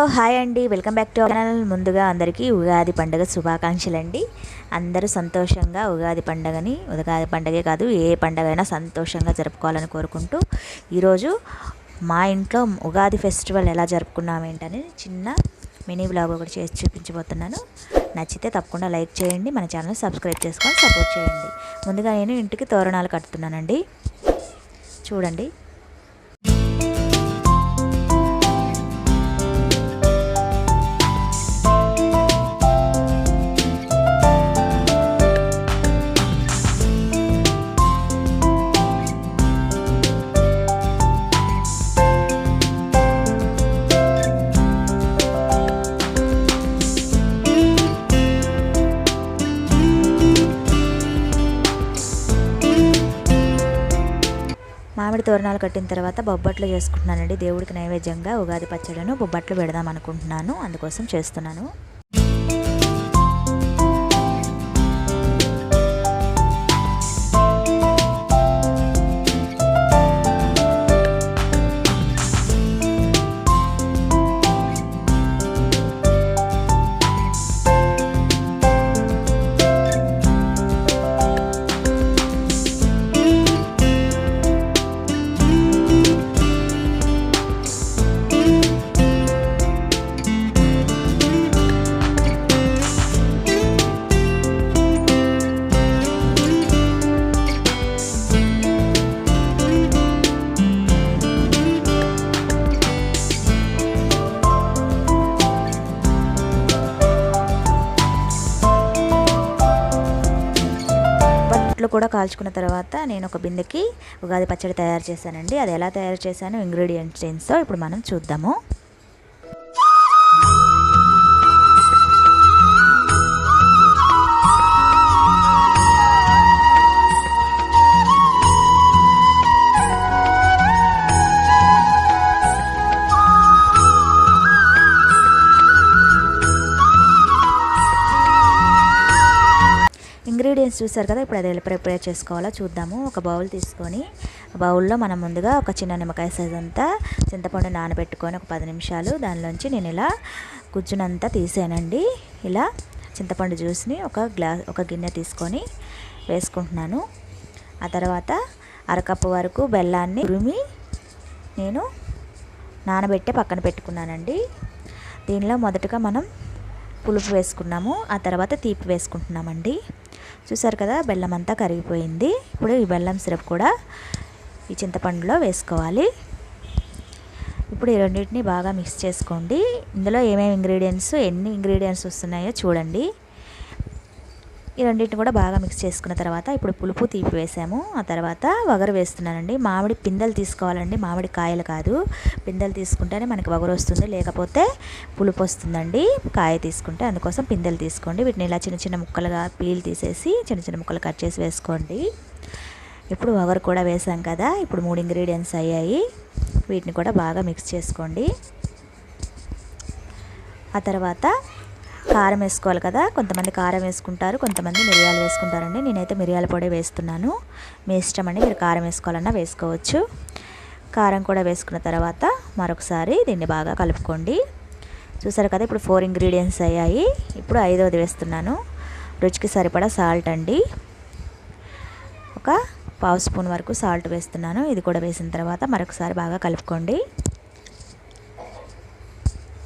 Hello hi అండి. Welcome back to channel ముందుగా అందరికీ ఉగాది పండుగ శుభాకాంక్షలు అండి అందరూ సంతోషంగా ఉగాది పండుగని ఉగాది పండుగే కాదు ఏ పండుగ అయినా సంతోషంగా జరుపుకోవాలని కోరుకుంటూ ఈరోజు మా ఇంట్లో ఉగాది ఫెస్టివల్ ఎలా జరుపుకున్నాం ఏంటని చిన్న మినీ బ్లాగ్ ఒకటి చేసి చూపించబోతున్నాను. నచ్చితే తప్పకుండా లైక్ చేయండి మన ఛానల్ సబ్స్క్రైబ్ చేసుకొని సపోర్ట్ చేయండి. ముందుగా నేను ఇంటికి తోరణాలు కడుతున్నానండి. చూడండి. మామిడి తోరణాలు కట్టిన తర్వాత బొబ్బట్లు చేసుకుంటున్నానండి. దేవుడికి నైవేద్యంగా ఉగాది పచ్చడిను బొబ్బట్లు పెడదాం అనుకుంటున్నాను. అందుకోసం చేస్తున్నాను. కూడా కాల్చుకున్న తర్వాత నేను ఒక బిందెకి ఉగాది పచ్చడి తయారు చేశానండి. అది ఎలా తయారు చేశాను? ఇంగ్రీడియంట్స్ ఏంటో ఇప్పుడు మనం చూద్దాము. ఇంగ్రీడియంట్స్ చూసారు కదా ఇప్పుడు అది ఎలా ప్రిపేర్ చేసుకోవాలో చూద్దాము. ఒక బౌల్ తీసుకొని బౌల్లో మనం ముందుగా ఒక చిన్న నిమ్మకాయ సైజ్ అంతా చింతపండు నానబెట్టుకొని ఒక పది నిమిషాలు దానిలోంచి నేను ఇలా గుజ్జునంతా తీసానండి. ఇలా చింతపండు జ్యూస్ని ఒక గ్లాస్ ఒక గిన్నె తీసుకొని వేసుకుంటున్నాను. ఆ తర్వాత అరకప్పు వరకు బెల్లాన్ని ఉరిమి నేను నానబెట్టి పక్కన పెట్టుకున్నానండి. దీనిలో మొదటగా మనం పులుపు వేసుకున్నాము ఆ తర్వాత తీపి వేసుకుంటున్నామండి. చూసారు కదా బెల్లం అంతా కరిగిపోయింది. ఇప్పుడు ఈ బెల్లం సిరప్ కూడా ఈ చింతపండులో వేసుకోవాలి. ఇప్పుడు ఈ రెండింటిని బాగా మిక్స్ చేసుకోండి. ఇందులో ఏమేమి ఇంగ్రీడియంట్స్ ఎన్ని ఇంగ్రీడియంట్స్ వస్తున్నాయో చూడండి. ఈ రెండింటిని కూడా బాగా మిక్స్ చేసుకున్న తర్వాత ఇప్పుడు పులుపు తీపి వేసాము. ఆ తర్వాత వగరు వేస్తున్నానండి. మామిడి పిందెలు తీసుకోవాలండి. మామిడి కాయలు కాదు. పిందెలు తీసుకుంటేనే మనకి వగరు వస్తుంది. లేకపోతే పులుపు వస్తుందండి. కాయ తీసుకుంటే అందుకోసం పిందెలు తీసుకోండి. వీటిని ఇలా చిన్న చిన్న ముక్కలుగా పీల్ తీసేసి చిన్న చిన్న ముక్కలు కట్ చేసి వేసుకోండి. ఇప్పుడు వగరు కూడా వేసాం కదా. ఇప్పుడు మూడు ఇంగ్రీడియంట్స్ అయ్యాయి. వీటిని కూడా బాగా మిక్స్ చేసుకోండి. ఆ తర్వాత కారం వేసుకోవాలి కదా. కొంతమంది కారం వేసుకుంటారు కొంతమంది మిరియాలు వేసుకుంటారండి. నేనైతే మిరియాల పొడి వేస్తున్నాను. మీ ఇష్టం అండి మీరు కారం వేసుకోవాలన్నా వేసుకోవచ్చు. కారం కూడా వేసుకున్న తర్వాత మరొకసారి దీన్ని బాగా కలుపుకోండి. చూసారు కదా ఇప్పుడు ఫోర్ ఇంగ్రీడియంట్స్ అయ్యాయి. ఇప్పుడు ఐదవది వేస్తున్నాను. రుచికి సరిపడా సాల్ట్ అండి. ఒక పావు స్పూన్ వరకు సాల్ట్ వేస్తున్నాను. ఇది కూడా వేసిన తర్వాత మరొకసారి బాగా కలుపుకోండి.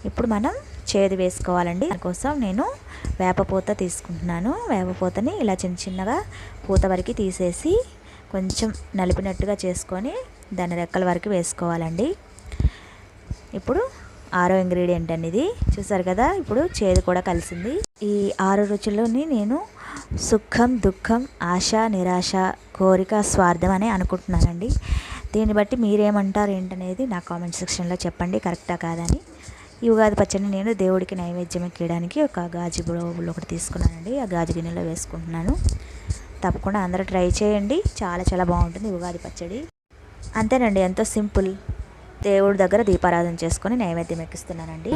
ఇప్పుడు మనం చేదు వేసుకోవాలండి. దానికోసం నేను వేపపూత తీసుకుంటున్నాను. వేపపూతని ఇలా చిన్న చిన్నగా పూత వరకు తీసేసి కొంచెం నలిపినట్టుగా చేసుకొని దాని రెక్కల వరకు వేసుకోవాలండి. ఇప్పుడు ఆరో ఇంగ్రీడియంట్ అండి ఇది. చూసారు కదా ఇప్పుడు చేదు కూడా కలిసింది. ఈ ఆరు రుచుల్లోని నేను సుఖం దుఃఖం ఆశ నిరాశ కోరిక స్వార్థం అని అనుకుంటున్నానండి. దీన్ని బట్టి మీరేమంటారు ఏంటనేది నా కామెంట్ సెక్షన్లో చెప్పండి. కరెక్టా కాదని ఈ ఉగాది పచ్చడిని నేను దేవుడికి నైవేద్యం ఎక్కడానికి ఒక గాజు బౌల్ ఒకటి తీసుకున్నానండి. ఆ గాజు గిన్నెలో వేసుకుంటున్నాను. తప్పకుండా అందరూ ట్రై చేయండి. చాలా చాలా బాగుంటుంది ఉగాది పచ్చడి. అంతేనండి ఎంతో సింపుల్. దేవుడి దగ్గర దీపారాధన చేసుకొని నైవేద్యం ఎక్కిస్తున్నానండి.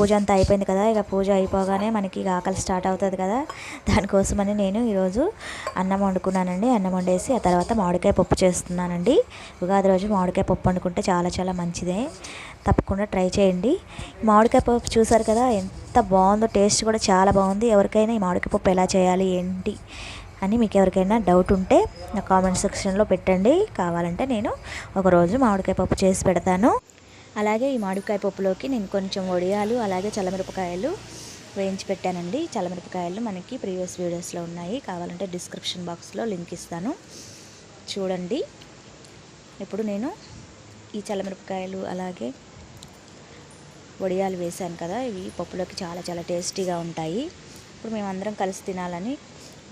పూజ అంతా అయిపోయింది కదా ఇక పూజ అయిపోగానే మనకి ఇక ఆకలి స్టార్ట్ అవుతుంది కదా. దానికోసమని నేను ఈరోజు అన్నం వండుకున్నానండి. అన్నం వండేసి ఆ తర్వాత మామిడికాయ పప్పు చేస్తున్నానండి. ఉగాది రోజు మామిడికాయ పప్పు వండుకుంటే చాలా చాలా మంచిదే. తప్పకుండా ట్రై చేయండి. మామిడికాయ పప్పు చూసారు కదా ఎంత బాగుందో టేస్ట్ కూడా చాలా బాగుంది. ఎవరికైనా ఈ మామిడికాయ పప్పు ఎలా చేయాలి ఏంటి అని మీకు ఎవరికైనా డౌట్ ఉంటే నా కామెంట్ సెక్షన్లో పెట్టండి. కావాలంటే నేను ఒకరోజు మామిడికాయ పప్పు చేసి పెడతాను. అలాగే ఈ మామిడికాయ పప్పులోకి నేను కొంచెం వడియాలు అలాగే చల్లమిరపకాయలు వేయించి పెట్టానండి. చల్లమిరపకాయలు మనకి ప్రీవియస్ వీడియోస్లో ఉన్నాయి. కావాలంటే డిస్క్రిప్షన్ బాక్స్లో లింక్ ఇస్తాను. చూడండి. ఇప్పుడు నేను ఈ చల్లమిరపకాయలు అలాగే వడియాలు వేసాను కదా ఇవి పప్పులోకి చాలా చాలా టేస్టీగా ఉంటాయి. ఇప్పుడు మేమందరం కలిసి తినాలని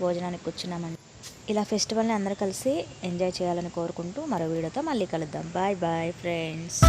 భోజనానికి కూర్చున్నామండి. ఇలా ఫెస్టివల్ని అందరూ కలిసి ఎంజాయ్ చేయాలని కోరుకుంటూ మరో వీడియోతో మళ్ళీ కలుద్దాం. Bye bye friends.